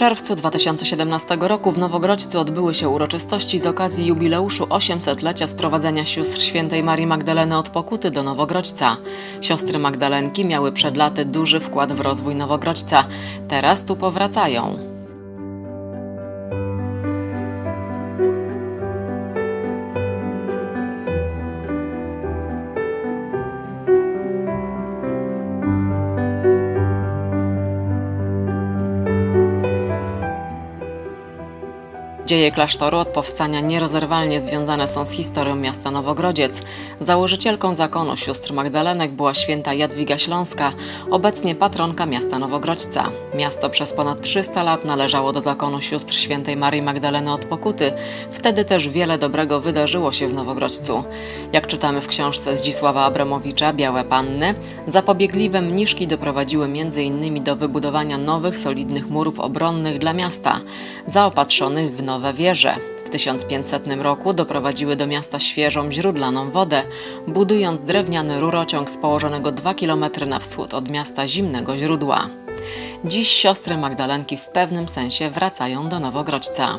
czerwcu 2017 roku w Nowogrodźcu odbyły się uroczystości z okazji jubileuszu 800-lecia sprowadzenia sióstr świętej Marii Magdaleny od Pokuty do Nowogrodźca. Siostry Magdalenki miały przed laty duży wkład w rozwój Nowogrodźca. Teraz tu powracają. Dzieje klasztoru od powstania nierozerwalnie związane są z historią miasta Nowogrodziec. Założycielką zakonu sióstr Magdalenek była święta Jadwiga Śląska, obecnie patronka miasta Nowogrodźca. Miasto przez ponad 300 lat należało do zakonu sióstr świętej Marii Magdaleny od Pokuty. Wtedy też wiele dobrego wydarzyło się w Nowogrodźcu. Jak czytamy w książce Zdzisława Abramowicza Białe Panny, zapobiegliwe mniszki doprowadziły m.in. do wybudowania nowych, solidnych murów obronnych dla miasta, zaopatrzonych w nowe wieże. W 1500 roku doprowadziły do miasta świeżą, źródlaną wodę, budując drewniany rurociąg z położonego 2 km na wschód od miasta zimnego źródła. Dziś siostry Magdalenki w pewnym sensie wracają do Nowogrodźca.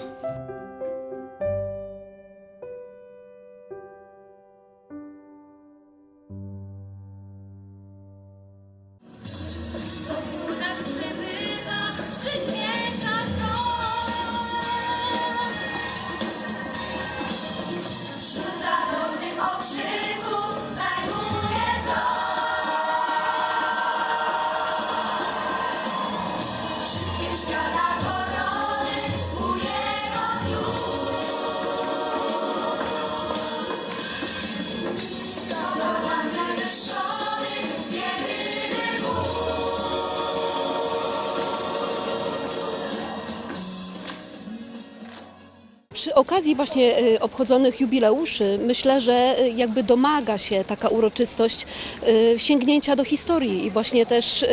Przy okazji właśnie y, obchodzonych jubileuszy myślę, że y, jakby domaga się taka uroczystość y, sięgnięcia do historii i właśnie też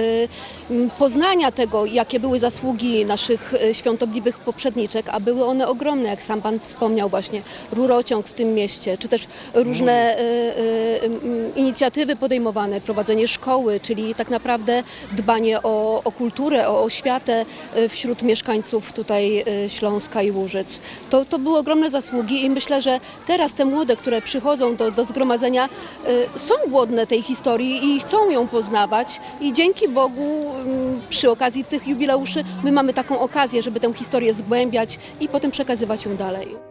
poznania tego, jakie były zasługi naszych świątobliwych poprzedniczek, a były one ogromne, jak sam Pan wspomniał właśnie, rurociąg w tym mieście, czy też różne y, y, m, inicjatywy podejmowane, prowadzenie szkoły, czyli tak naprawdę dbanie o, o kulturę, o oświatę wśród mieszkańców tutaj Śląska i Łużyc. To, to były ogromne zasługi i myślę, że teraz te młode, które przychodzą do, do zgromadzenia, y, są głodne tej historii i chcą ją poznawać i dzięki Bogu ym, przy okazji tych jubileuszy my mamy taką okazję, żeby tę historię zgłębiać i potem przekazywać ją dalej.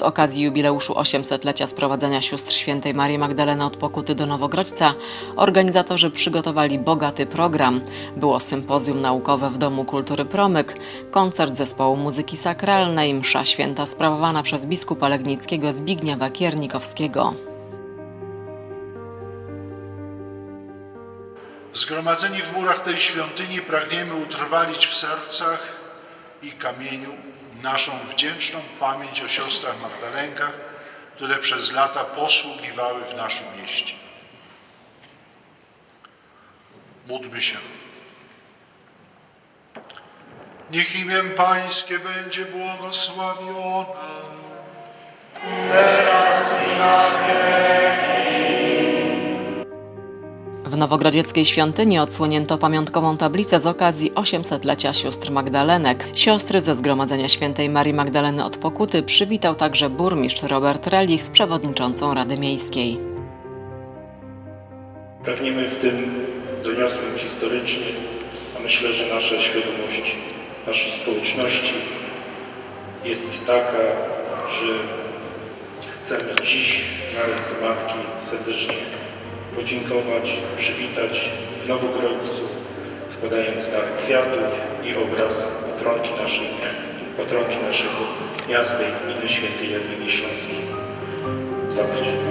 Z okazji jubileuszu 800-lecia sprowadzenia sióstr świętej Marii Magdaleny od Pokuty do Nowogrodźca organizatorzy przygotowali bogaty program. Było sympozjum naukowe w Domu Kultury Promyk, koncert zespołu muzyki sakralnej, msza święta sprawowana przez biskupa legnickiego Zbigniewa Kiernikowskiego. Zgromadzeni w murach tej świątyni pragniemy utrwalić w sercach i kamieniu naszą wdzięczną pamięć o siostrach Magdalenkach, które przez lata posługiwały w naszym mieście. Módlmy się. Niech imię Pańskie będzie błogosławione. Nowogrodzieckiej świątyni odsłonięto pamiątkową tablicę z okazji 800-lecia sióstr Magdalenek. Siostry ze Zgromadzenia Świętej Marii Magdaleny od Pokuty przywitał także burmistrz Robert Relich z przewodniczącą Rady Miejskiej. Pragniemy w tym doniosłym historycznie, a myślę, że nasza świadomość naszej społeczności jest taka, że chcemy dziś na ręce Matki serdecznie podziękować, przywitać w Nowogrodcu, składając dar kwiatów i obraz patronki, naszej, patronki naszego miasta i gminy świętej Jadwigi Śląskiej. Zapraszam.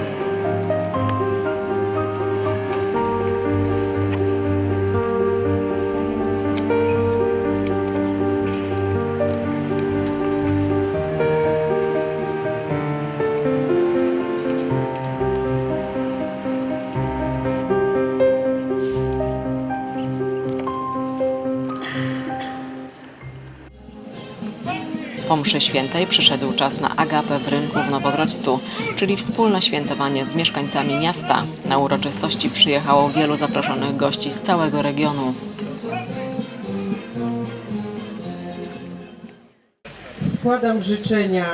Mszy świętej przyszedł czas na agapę w rynku w Nowogrodźcu, czyli wspólne świętowanie z mieszkańcami miasta. Na uroczystości przyjechało wielu zaproszonych gości z całego regionu. składam życzenia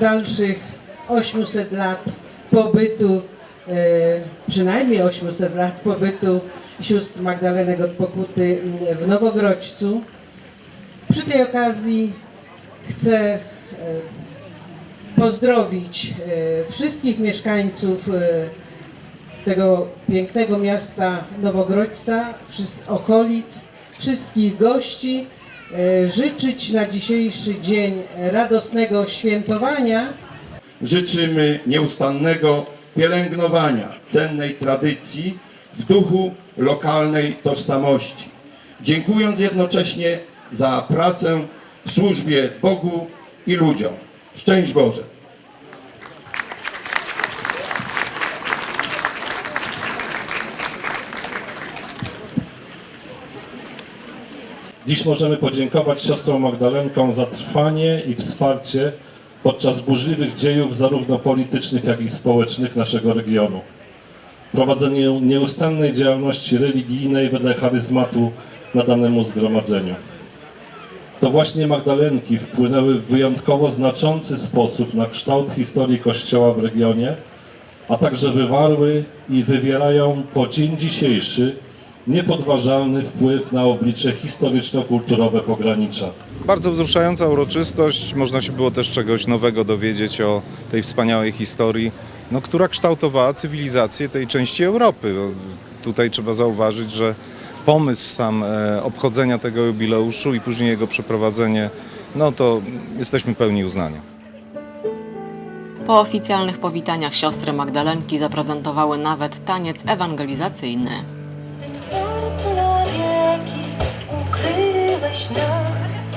dalszych 800 lat pobytu, e, przynajmniej 800 lat pobytu sióstr Magdalenek od Pokuty w Nowogrodźcu. Przy tej okazji chcę e, pozdrowić e, wszystkich mieszkańców e, tego pięknego miasta Nowogrodźca, okolic, wszystkich gości, życzyć na dzisiejszy dzień radosnego świętowania. życzymy nieustannego pielęgnowania cennej tradycji w duchu lokalnej tożsamości, dziękując jednocześnie za pracę w służbie Bogu i ludziom. Szczęść Boże! Dziś możemy podziękować siostrom Magdalenkom za trwanie i wsparcie podczas burzliwych dziejów zarówno politycznych, jak i społecznych naszego regionu. Prowadzenie nieustannej działalności religijnej wedle charyzmatu nadanemu zgromadzeniu. To właśnie Magdalenki wpłynęły w wyjątkowo znaczący sposób na kształt historii Kościoła w regionie, a także wywarły i wywierają po dzień dzisiejszy niepodważalny wpływ na oblicze historyczno-kulturowe pogranicza. Bardzo wzruszająca uroczystość. Można się było też czegoś nowego dowiedzieć o tej wspaniałej historii, no, która kształtowała cywilizację tej części Europy. Tutaj trzeba zauważyć, że pomysł sam e, obchodzenia tego jubileuszu i później jego przeprowadzenie, no to jesteśmy pełni uznania. Po oficjalnych powitaniach siostry Magdalenki zaprezentowały nawet taniec ewangelizacyjny. W swym sercu na wieki ukryłeś nas,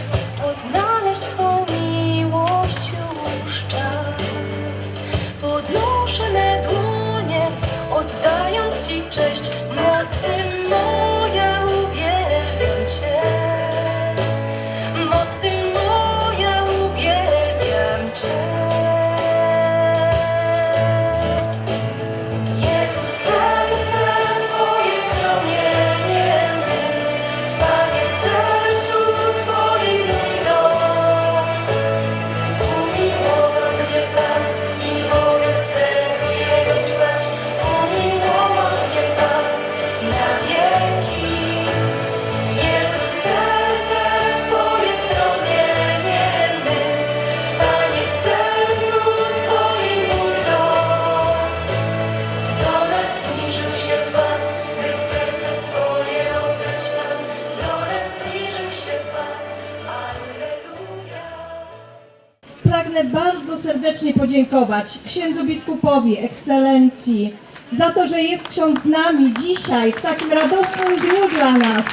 serdecznie podziękować księdzu biskupowi, ekscelencji, za to, że jest ksiądz z nami dzisiaj, w takim radosnym dniu dla nas.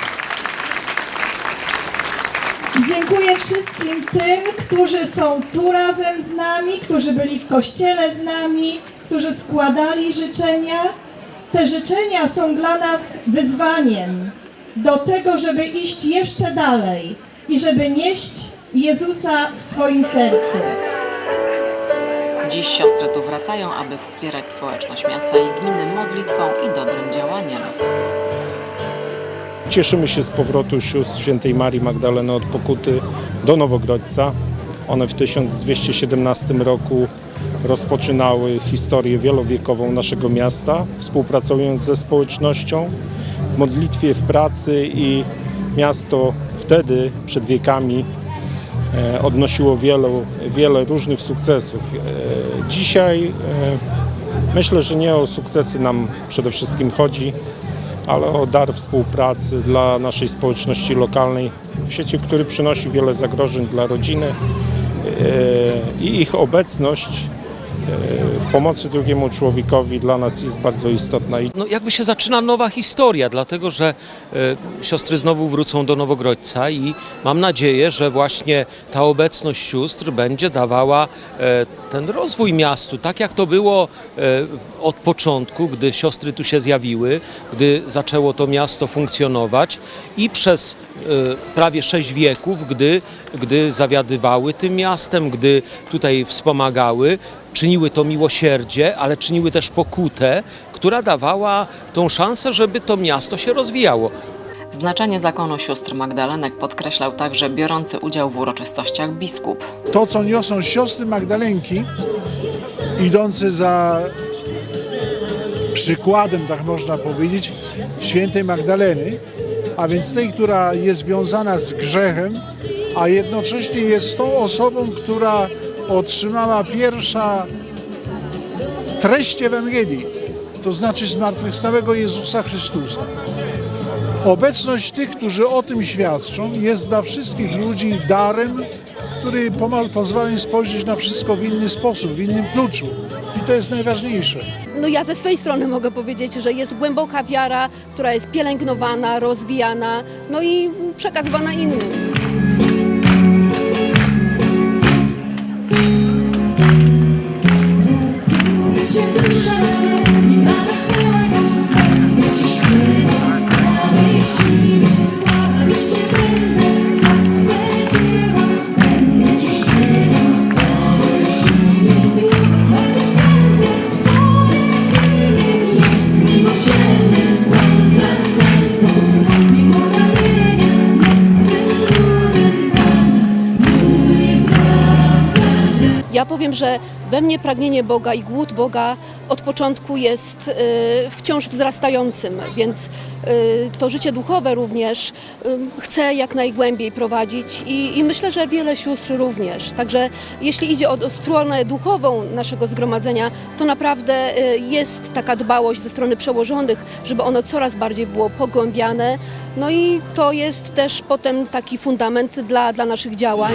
Dziękuję wszystkim tym, którzy są tu razem z nami, którzy byli w kościele z nami, którzy składali życzenia. Te życzenia są dla nas wyzwaniem do tego, żeby iść jeszcze dalej i żeby nieść Jezusa w swoim sercu. Dziś siostry tu wracają, aby wspierać społeczność miasta i gminy modlitwą i dobrym działaniem. Cieszymy się z powrotu sióstr świętej Marii Magdaleny od Pokuty do Nowogrodźca. One w 1217 roku rozpoczynały historię wielowiekową naszego miasta, współpracując ze społecznością w modlitwie, w pracy i miasto wtedy, przed wiekami, odnosiło wiele, wiele różnych sukcesów. E, Dzisiaj e, myślę, że nie o sukcesy nam przede wszystkim chodzi, ale o dar współpracy dla naszej społeczności lokalnej w świecie, który przynosi wiele zagrożeń dla rodziny e, i ich obecność e, w pomocy drugiemu człowiekowi dla nas jest bardzo istotna. No jakby się zaczyna nowa historia, dlatego że e, siostry znowu wrócą do Nowogrodźca i mam nadzieję, że właśnie ta obecność sióstr będzie dawała e, ten rozwój miastu, tak jak to było e, od początku, gdy siostry tu się zjawiły, gdy zaczęło to miasto funkcjonować i przez prawie sześć wieków, gdy, gdy zawiadywały tym miastem, gdy tutaj wspomagały, czyniły to miłosierdzie, ale czyniły też pokutę, która dawała tą szansę, żeby to miasto się rozwijało. Znaczenie zakonu sióstr Magdalenek podkreślał także biorący udział w uroczystościach biskup. To, co niosą siostry Magdalenki, idące za przykładem, tak można powiedzieć, świętej Magdaleny, a więc tej, która jest związana z grzechem, a jednocześnie jest tą osobą, która otrzymała pierwsza treść Ewangelii, to znaczy zmartwychwstałego Jezusa Chrystusa. Obecność tych, którzy o tym świadczą, jest dla wszystkich ludzi darem, który pozwala im spojrzeć na wszystko w inny sposób, w innym kluczu. I to jest najważniejsze. No ja ze swojej strony mogę powiedzieć, że jest głęboka wiara, która jest pielęgnowana, rozwijana, no i przekazywana innym. We mnie pragnienie Boga i głód Boga od początku jest y, wciąż wzrastającym, więc y, to życie duchowe również chcę jak najgłębiej prowadzić i, i myślę, że wiele sióstr również. Także jeśli idzie o, o stronę duchową naszego zgromadzenia, to naprawdę y, jest taka dbałość ze strony przełożonych, żeby ono coraz bardziej było pogłębiane. No i to jest też potem taki fundament dla, dla naszych działań.